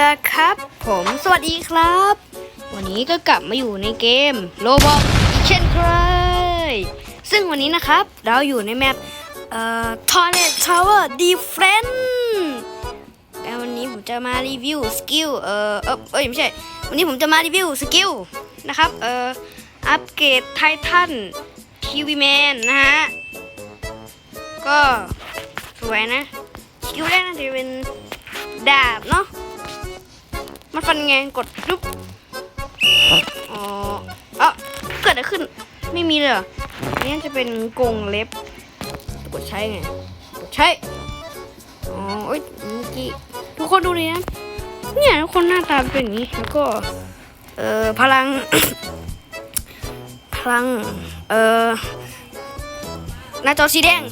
ละครับ ผมสวัสดีครับ วันนี้ก็กลับมาอยู่ในเกมโลบอกเช่นเคยซึ่งวันนี้นะครับ เราอยู่ในแมปเอ่อ Toilet Tower Defense แต่วันนี้ผมจะมารีวิวสกิลเอ่อเอ่อเอ้ยไม่ใช่ วันนี้ผมจะมารีวิวสกิลนะครับเอ่ออัปเกรดไททันทีวีแมนนะฮะ ก็สวยนะสกิลแรกน่าจะเป็น ฟันไงกดลุบอ๋อเอ้าเกิดอะไรขึ้น ไม่มีเลยนนี้จะเป็นกรงเล็บ กดใช้ไง กดใช้ อ๋อเอ้ยเมื่อกี้ทุกคนดูดินะเนี่ยทุกคนหน้าตาเป็นอย่างนี้ แล้วก็ เอ่อ พลัง พลัง เอ่อ หน้าจอสีแดง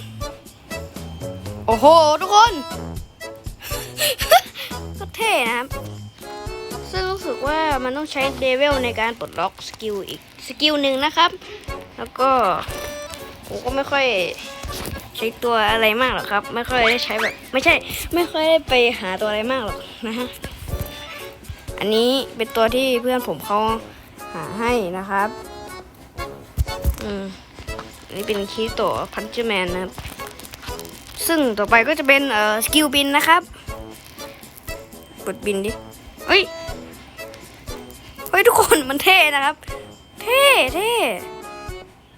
โอ้โห ทุกคน ว่ามันต้องใช้เลเวลในการปลดล็อกสกิลอีกสกิลหนึ่งนะครับ แล้วก็ผมก็ไม่ค่อยใช้ตัวอะไรมากหรอกครับ ไม่ค่อยได้ใช้แบบ ไม่ใช่ ไม่ค่อยได้ไปหาตัวอะไรมากหรอกนะฮะอันนี้เป็นตัวที่เพื่อนผมเขาหาให้นะครับ อืมอันนี้เป็นคีโตพันเจอร์แมนนะครับ ซึ่งต่อไปก็จะเป็นเอ่อสกิลบินนะครับ กดบินดิเฮ้ย เฮ้ยทุกคนมันเท่นะครับ เท่เท่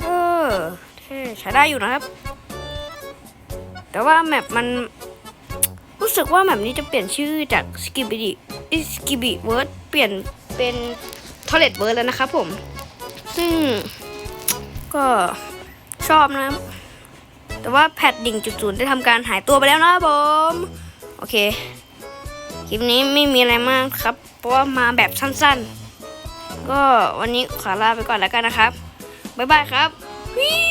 เออเท่ใช้ได้อยู่นะครับ แต่ว่าแมปมันรู้สึกว่าแมปนี้จะเปลี่ยนชื่อจากสกิบิดิสกิบิเวิร์ดเปลี่ยนเป็นทอเลตเวิร์ดแล้วนะครับผม ซึ่งก็ชอบนะครับแต่ว่าแพดดิ่งจุดศูนย์ได้ทำการหายตัวไปแล้วนะครับผม โอเค คลิปนี้ไม่มีอะไรมากครับ เพราะว่ามาแบบสั้นๆ ก็วันนี้ขอลาไปก่อนแล้วกันนะครับ บ๊ายบายครับวิ